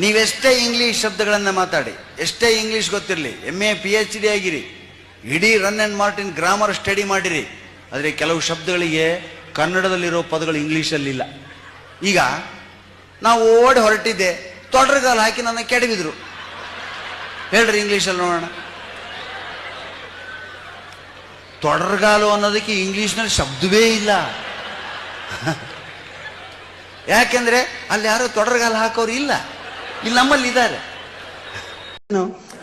ನೀವೆಷ್ಟೇ English ಶಬ್ದಗಳನ್ನು ಮಾತಾಡಿ, ಎಷ್ಟೇ ಇಂಗ್ಲೀಷ್ ಗೊತ್ತಿರಲಿ M A P H D ಆಗಿರಿ, ಇಡೀ Wren and Martin grammar study ಮಾಡಿರಿ, ಆದರೆ ಕೆಲವು ಶಬ್ದಗಳಿಗೆ ಕನ್ನಡದಲ್ಲಿರೋ ಪದಗಳು ಇಂಗ್ಲೀಷಲ್ಲಿಲ್ಲ. ಈಗ, ನಾವು ಓಡಿ ಹೊರಟಿದ್ದೆ, ತೊಡರ್ಗಾಲು ಹಾಕಿ ನನ್ನ ಕೆಡವಿದ್ರು. ಹೇಳ್ರಿ ಇಂಗ್ಲೀಷಲ್ಲಿ ನೋಡೋಣ. ತೊಡರ್ಗಾಲು ಅನ್ನೋದಕ್ಕೆ ಇಂಗ್ಲೀಷ್ನಲ್ಲಿ ಶಬ್ದವೇ ಇಲ್ಲ. ಯಾಕೆಂದ್ರೆ ಅಲ್ಲಿ ಯಾರೋ ತೊಡರ್ಗಾಲು ಹಾಕೋರು ಇಲ್ಲ. ಇಲ್ಲಿ ನಮ್ಮಲ್ಲಿ ಇದ್ದಾರೆ.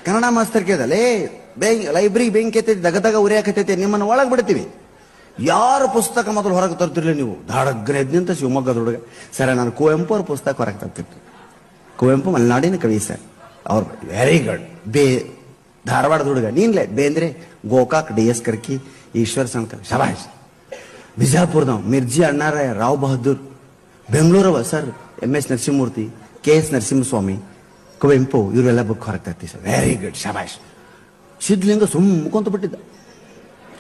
ಕನ್ನಡ ಮಾಸ್ತರ್ ಕೇಳ್ದಲ್ಲೇ ಬೆಂಕ್ ಲೈಬ್ರರಿ ಬೆಂಕಿ ಎತ್ತೈತಿ, ದಗ ದಗ ಉರಿಯಾಕತ್ತೈತಿ ನಿಮ್ಮನ್ನ ಒಳಗೆ ಬಿಡ್ತೀವಿ. ಯಾರ ಪುಸ್ತಕ ಮೊದಲು ಹೊರಗೆ ತರ್ತಿರ್ಲಿ ನೀವು? ದಾಡಗ್ರೆ ನಿಂತ ಶಿವಮೊಗ್ಗದ ಹುಡುಗ. ಸರ, ನಾನು ಕುವೆಂಪು ಅವ್ರ ಪುಸ್ತಕ ಹೊರಗೆ ತರ್ತಿರ್ತೀನಿ ಕುವೆಂಪು ಮಲೆನಾಡಿನ ಕವಿ ಸರ್. ಅವ್ರು ವೆರಿ ಗುಡ್ ಬೇ, ಧಾರವಾಡದ ಹುಡುಗ. ನೀನ್ಲೆ, ಬೇಂದ್ರೆ, ಗೋಕಾಕ್, ಡಿ ಎಸ್ ಕರ್ಕಿ, ಈಶ್ವರ್ ಸಂಕ ಶಬಾಷ್. ಬಿಜಾಪುರ್ದವ್ Mirji Annaraya Rao Bahadur. ಬೆಂಗಳೂರವ sir, M S Narasimhamurthy. K S Narasimhaswamy, Kuvempu, ಇವರೆಲ್ಲ ಬುಕ್ ಹೊರಗೆ ತರ್ತೀವಿ ಸರ್. ವೆರಿ ಗುಡ್ ಶಬಾಷ್. ಸಿದ್ಧಲಿಂಗ ಸುಮ್ಮಕೊಂತ ಬಿಟ್ಟಿದ್ದ.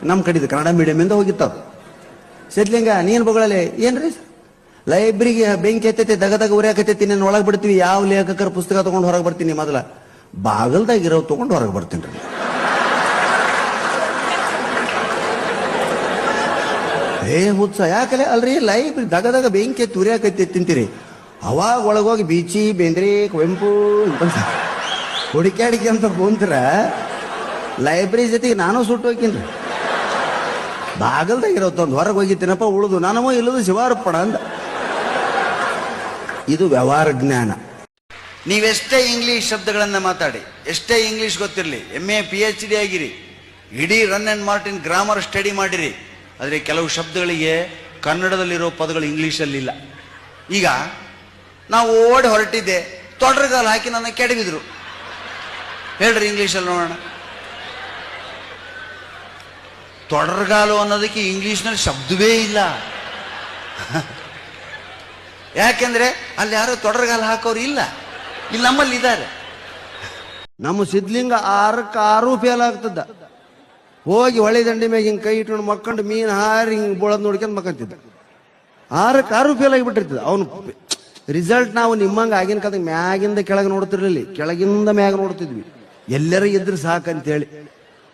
ನಮ್ಮ ಕಡೆದು ಕನ್ನಡ ಮೀಡಿಯಮಿಂದ ಹೋಗಿತ್ತವ್ರು ಸಿದ್ಧಲಿಂಗ, ನೀನು ಬಗಳಲೆ, ಏನ್ರಿ ಲೈಬ್ರರಿಗೆ ಬೆಂಕಿ ಎತ್ತೈತಿ ದಗದಾಗ ದಗ ಉರಿಯಾಕತ್ತೈತಿ ನಾನು ಒಳಗೆ ಬಿಡ್ತೀವಿ, ಯಾವ ಲೇಖಕರ ಪುಸ್ತಕ ತೊಗೊಂಡು ಹೊರಗೆ ಬರ್ತೀನಿ ಮೊದಲ? ಬಾಗಲ್ದಾಗಿರೋ ತಗೊಂಡು ಹೊರಗೆ ಬರ್ತೀನಿ ರೀ. ಏ ಹುತ್ಸ ಯಾಕಲೆ? ಅಲ್ರಿ, ಲೈಬ್ರರಿ ದಗ ದಗ ಬೆಂಕಿ ಎತ್ತಿ ಉರಿಯಾಕತ್ತಿ ತಿಂತೀರಿ. ಅವಾಗ ಒಳಗೋಗಿ ಬೀಚಿ, ಬೇಂದ್ರೆ, ಕುವೆಂಪು ಅಂತ ಹುಡುಕ್ಯಾಡಿಕೆ ಅಂತ ಕುಂತ್ರ ಲೈಬ್ರರಿ ಜೊತೆಗೆ ನಾನು ಸುಟ್ಟು ಹೋಗಿನ್ರಿ ಬಾಗಲ್ದಾಗ ಇರೋತ್ತೊಂದು ಹೊರಗೆ ಹೋಗಿದ್ದೀನಪ್ಪ, ಉಳಿದು. ನಾನು ಇಲ್ಲದು ಶಿವಾರಪ್ಪಣ ಅಂದ. ಇದು ವ್ಯವಹಾರ ಜ್ಞಾನ. ನೀವೆಷ್ಟೇ ಇಂಗ್ಲಿಷ್ ಶಬ್ದಗಳನ್ನು ಮಾತಾಡಿ, ಎಷ್ಟೇ ಇಂಗ್ಲಿಷ್ ಗೊತ್ತಿರಲಿ M A P H D ಆಗಿರಿ, ಇಡೀ Wren and Martin grammar study ಮಾಡಿರಿ, ಆದರೆ ಕೆಲವು ಶಬ್ದಗಳಿಗೆ ಕನ್ನಡದಲ್ಲಿರೋ ಪದಗಳು ಇಂಗ್ಲೀಷಲ್ಲಿಲ್ಲ ಈಗ ನಾವು ಓಡಿ ಹೊರಟಿದ್ದೆ, ತೊಡ್ರಗಾಲು ಹಾಕಿ ನನ್ನ ಕೆಡವಿದ್ರು. ಹೇಳ್ರಿ ಇಂಗ್ಲೀಷಲ್ಲಿ ನೋಡೋಣ. ತೊಡರ್ಗಾಲು ಅನ್ನೋದಕ್ಕೆ ಇಂಗ್ಲೀಷ್ನಲ್ಲಿ ಶಬ್ದವೇ ಇಲ್ಲ. ಯಾಕೆಂದ್ರೆ ಅಲ್ಲಿ ಯಾರು ತೊಡರ್ಗಾಲು ಹಾಕೋರು ಇಲ್ಲ. ಇಲ್ಲಿ ನಮ್ಮಲ್ಲಿ ಇದ್ದಾರೆ. ನಮ್ಮ ಸಿದ್ಲಿಂಗ ಆರಕ್ಕೆ ಆರು ಫೇಲ್ ಆಗ್ತದ ಹೋಗಿ ಹೊಳೆ ದಂಡಿ ಮ್ಯಾಗ ಹಿಂಗೆ ಕೈ ಇಟ್ಕೊಂಡು ಮಕ್ಕೊಂಡು ಮೀನು ಹಾರಿ ಹಿಂಗೆ ಬೋಳದ್ ನೋಡ್ಕೊಂಡು ಮಕ್ಕಂತಿದ್ದ. ಆರಕ್ಕೆ ಆರು ಫೇಲ್ ಆಗಿಬಿಟ್ಟಿರ್ತದ ಅವನು ರಿಸಲ್ಟ್ ನಾವು ನಿಮ್ಮಂಗ ಆಗಿನ ಕಾಲದಾಗ ಮ್ಯಾಗಿಂದ ಕೆಳಗೆ ನೋಡ್ತಿರ್ಲಿಲ್ಲ. ಕೆಳಗಿಂದ ಮ್ಯಾಗ ನೋಡ್ತಿದ್ವಿ. ಎಲ್ಲರ ಇದ್ರೆ ಸಾಕಂತೇಳಿ.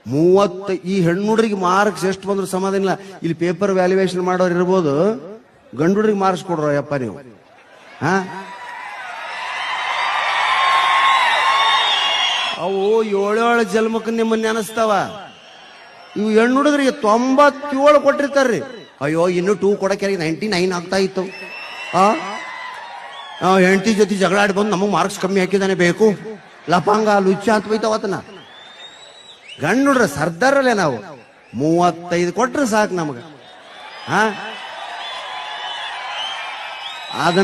ಮೂವತ್ತ ಈ ಹೆಣ್ಣುಡ್ರಿಗೆ ಮಾರ್ಕ್ಸ್ ಎಷ್ಟು ಬಂದ್ರು ಸಮಾಧಾನ ಇಲ್ಲ. ಇಲ್ಲಿ ಪೇಪರ್ ವ್ಯಾಲ್ಯೂಯೇಷನ್ ಮಾಡೋರು ಇರ್ಬೋದು. ಗಂಡುಡ್ರಿಗೆ ಮಾರ್ಕ್ಸ್ ಕೊಡ್ರ ಯಪ್ಪ ನೀವು. ಹಾ? ಅವು ಏಳೇಳು ಜನ್ಮಕ್ಕೆ ನಿಮ್ಮನ್ನ ನೆನಸ್ತಾವ. ಇವು ಹೆಣ್ಣು ಹುಡುಗರಿಗೆ ತೊಂಬತ್ತೇಳು ಕೊಟ್ಟಿರ್ತಾರ್ರಿ. ಅಯ್ಯೋ, ಇನ್ನು ಟೂ ಕೊಡಕ್ಕೆ ನೈಂಟಿ ನೈನ್ ಆಗ್ತಾ ಇತ್ತು. ಆ? ಆ, ಹೆಂಡತಿ ಜೊತೆ ಜಗಳ ಆಡಿ ಬಂದು ನಮಗೆ ಮಾರ್ಕ್ಸ್ ಕಮ್ಮಿ ಹಾಕಿದಾನೆ ಬೇಕು. ಲಪಂಗ ಲುಚ್ಚ ಅಂತ ಬೈತಾವತನ ಗಂಡು ನೋಡ್ರ ಸರ್ದಾರಲ್ಲೇ ನಾವು. ಮೂವತ್ತೈದು ಕೊಟ್ರೆ ಸಾಕು ನಮಗೆ. ಹಾ ಅದನ್ನ